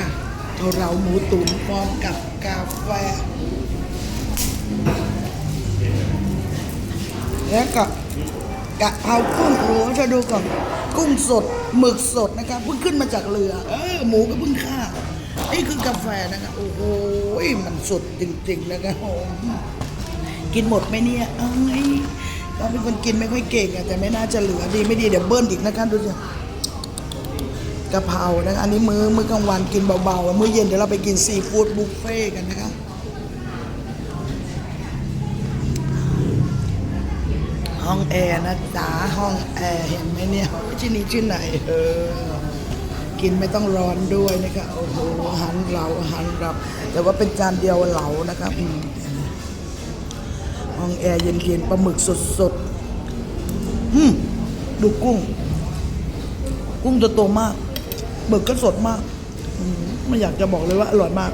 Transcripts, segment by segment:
ค่ะเกาเหลาหมูตุ๋นพร้อมกับกาแฟ แล้วก็กะเพรากุ้งโอ้จะดูก่อนกุ้งสดหมึกสดนะคะเพิ่งขึ้นมาจากเรือ เออหมูก็เพิ่งฆ่านี่คือกาแฟนะคะโอ้โหมันสดจริงๆนะคะโอ้กินหมดไหมเนี่ยเอ้ยเราเป็นคนกินไม่ค่อยเก่งอะแต่ไม่น่าจะเหลือดีไม่ดีเดี๋ยวเบิ้ลอีกนะคะดูสิ กะเพรานะอันนี้มื้อมื้อกลางวันกินเบาๆ มื้อเย็นเดี๋ยวเราไปกินซีฟู้ดบุฟเฟ่ต์กันนะคะห้องแอร์นะจ๊ะห้องแอร์เห็นไหมเนี่ยที่นี่ที่อไหนเออกินไม่ต้องร้อนด้วยนะคะโอ้โหอาหารเหลาอาหารรับแต่ว่าเป็นจานเดียวเหลานะครับห้องแอร์เย็นๆปลาหมึกสดๆอืมดูกุ้ง กุ้งตัวโตมาก หมึกก็สดมากไม่อยากจะบอกเลยว่าอร่อยมาก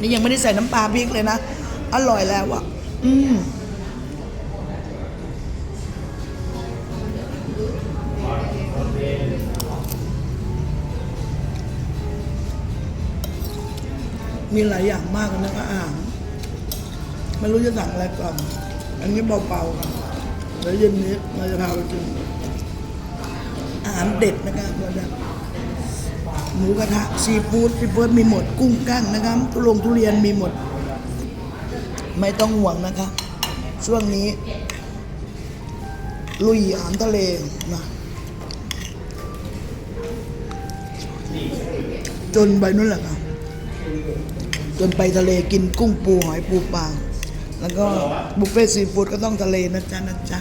นี่ยังไม่ได้ใส่น้ำปลาพริกเลยนะ อร่อยแล้วอะ อืมมีหลายอย่างมากเลยนะคะอาหารไม่รู้จะสั่งอะไรก่อน อันนี้เบาๆค่ะแล้วเย็นนี้เราจะพาไปกินอาหารเด็ดนะคะเราจะ หมูกระทะซีฟู้ดซีฟู้ดมีหมดกุ้งกั้งนะคะทุลงทุเรียนมีหมด ไม่ต้องห่วงนะคะ ช่วงนี้ ลุยอาหารทะเลนะจนไปนู่นแหละค่ะจนไปทะเลกินกุ้งปูหอยปูปลาแล้วก็บุฟเฟ่ซีฟู้ดก็ต้องทะเลนะจ๊ะนะจ๊ะ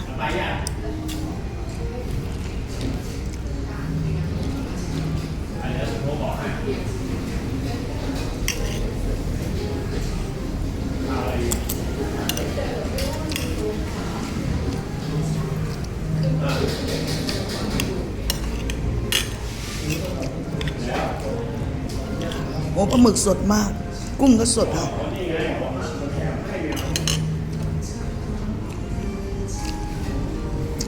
อ้ปลาหมึกสดมาก กุ้งก็สดค่ะ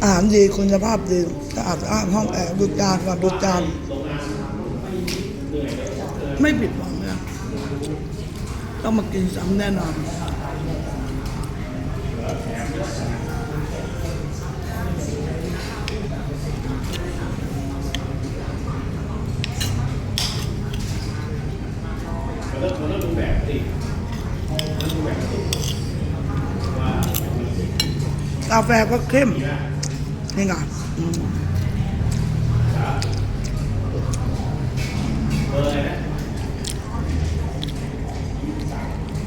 อาหารดีคุณภาพดีสะอาดสะอาดห้องแอร์ดูจานก่อนดูจานไม่ผิดหวังนะต้องมากินซ้ำแน่นอน กาแฟก็เข้มนี่ไง